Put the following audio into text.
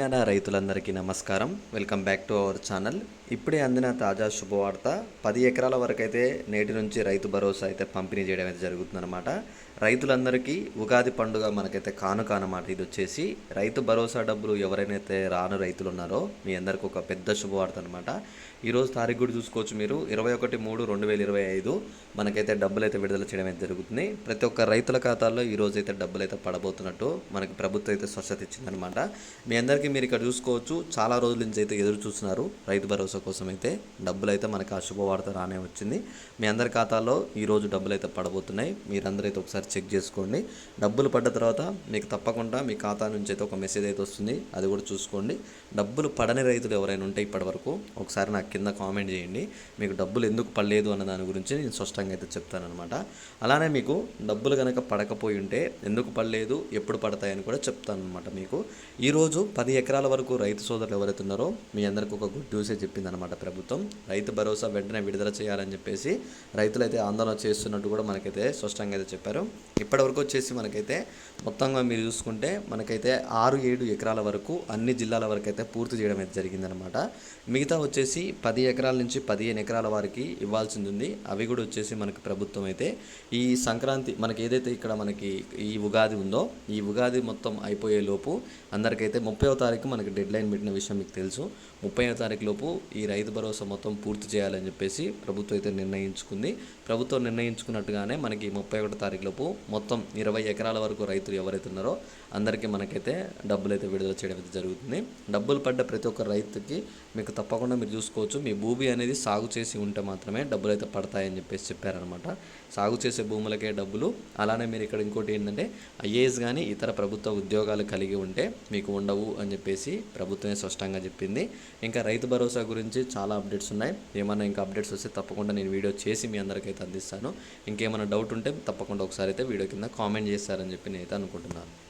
తెలంగాణ రైతులందరికీ నమస్కారం. Welcome back to our channel. ఇప్పుడే అందిన తాజా శుభవార్త పది ఎకరాల వరకు అయితే నేటి నుంచి రైతు భరోసా అయితే పంపిణీ చేయడం అయితే జరుగుతుందన్నమాట. రైతులందరికీ ఉగాది పండుగ మనకైతే కానుక అనమాట ఇది వచ్చేసి రైతు భరోసా డబ్బులు ఎవరైనైతే రాను రైతులు ఉన్నారో మీ అందరికి ఒక పెద్ద శుభవార్త అనమాట ఈరోజు తారీఖు కూడా చూసుకోవచ్చు మీరు. ఇరవై ఒకటి మూడు రెండు వేల ఇరవై ఐదు మనకైతే డబ్బులు అయితే విడుదల చేయడం అయితే జరుగుతుంది. ప్రతి ఒక్క రైతుల ఖాతాల్లో ఈ రోజు అయితే డబ్బులు అయితే పడబోతున్నట్టు మనకి ప్రభుత్వం అయితే స్వచ్ఛత ఇచ్చిందనమాట మీ అందరికీ మీరు ఇక్కడ చూసుకోవచ్చు చాలా రోజుల నుంచి అయితే ఎదురు చూస్తున్నారు. రైతు భరోసా కోసం అయితే డబ్బులు అయితే మనకి ఆ శుభవార్త రానే వచ్చింది. మీ అందరి ఖాతాలో ఈరోజు డబ్బులు అయితే పడబోతున్నాయి. మీరందరూ అయితే ఒకసారి చెక్ చేసుకోండి. డబ్బులు పడ్డ తర్వాత మీకు తప్పకుండా మీ ఖాతా నుంచి అయితే ఒక మెసేజ్ అయితే వస్తుంది. అది కూడా చూసుకోండి. డబ్బులు పడని రైతులు ఎవరైనా ఉంటే ఇప్పటి వరకు ఒకసారి నాకు కింద కామెంట్ చేయండి. మీకు డబ్బులు ఎందుకు పడలేదు అన్న దాని గురించి నేను స్పష్టంగా అయితే చెప్తానమాట అలానే మీకు డబ్బులు కనుక పడకపోయి ఉంటే ఎందుకు పడలేదు ఎప్పుడు పడతాయని కూడా చెప్తాను అనమాట మీకు ఈరోజు పది ఎకరాల వరకు రైతు సోదరులు ఎవరైతే ఉన్నారో మీ అందరికీ ఒక గుడ్ న్యూసే చెప్పిందనమాట ప్రభుత్వం. రైతు భరోసా వెంటనే విడుదల చేయాలని చెప్పేసి రైతులు అయితే ఆందోళన చేస్తున్నట్టు కూడా మనకైతే స్పష్టంగా అయితే చెప్పారు. ఇప్పటివరకు వచ్చేసి మనకైతే మొత్తంగా మీరు చూసుకుంటే మనకైతే ఆరు ఏడు ఎకరాల వరకు అన్ని జిల్లాల వరకు అయితే పూర్తి చేయడం అయితే జరిగిందనమాట మిగతా వచ్చేసి పది ఎకరాల నుంచి పదిహేను ఎకరాల వారికి ఇవ్వాల్సింది ఉంది. అవి కూడా వచ్చేసి మనకి ప్రభుత్వం అయితే ఈ సంక్రాంతి మనకి ఏదైతే ఇక్కడ మనకి ఈ ఉగాది ఉందో ఈ ఉగాది మొత్తం అయిపోయే లోపు అందరికైతే ముప్పై తారీఖు మనకి డెడ్ లైన్ పెట్టిన విషయం మీకు తెలుసు. ముప్పైవ తారీఖు లోపు ఈ రైతు భరోసా మొత్తం పూర్తి చేయాలని చెప్పేసి ప్రభుత్వం అయితే నిర్ణయించుకుంది. ప్రభుత్వం నిర్ణయించుకున్నట్టుగానే మనకి ముప్పై ఒకటో తారీఖు లోపు మొత్తం ఇరవై ఎకరాల వరకు రైతులు ఎవరైతే ఉన్నారో అందరికీ మనకైతే డబ్బులు అయితే విడుదల చేయడం అయితే జరుగుతుంది. డబ్బులు పడ్డ ప్రతి ఒక్క రైతుకి మీకు తప్పకుండా మీరు చూసుకోవచ్చు. మీ భూమి అనేది సాగు చేసి ఉంటే మాత్రమే డబ్బులు అయితే పడతాయని చెప్పేసి చెప్పారనమాట సాగు చేసే భూములకే డబ్బులు. అలానే మీరు ఇక్కడ ఇంకోటి ఏంటంటే ఐఏఎస్ కానీ ఇతర ప్రభుత్వ ఉద్యోగాలు కలిగి ఉంటే మీకు ఉండవు అని అని చెప్పేసి ప్రభుత్వమే స్పష్టంగా చెప్పింది. ఇంకా రైతు భరోసా గురించి చాలా అప్డేట్స్ ఉన్నాయి. ఏమైనా ఇంకా అప్డేట్స్ వస్తే తప్పకుండా నేను వీడియో చేసి మీ అందరికైతే అందిస్తాను. ఇంకేమైనా డౌట్ ఉంటే తప్పకుండా ఒకసారి అయితే వీడియో కింద కామెంట్ చేస్తారని చెప్పి నేనైతే అనుకుంటున్నాను.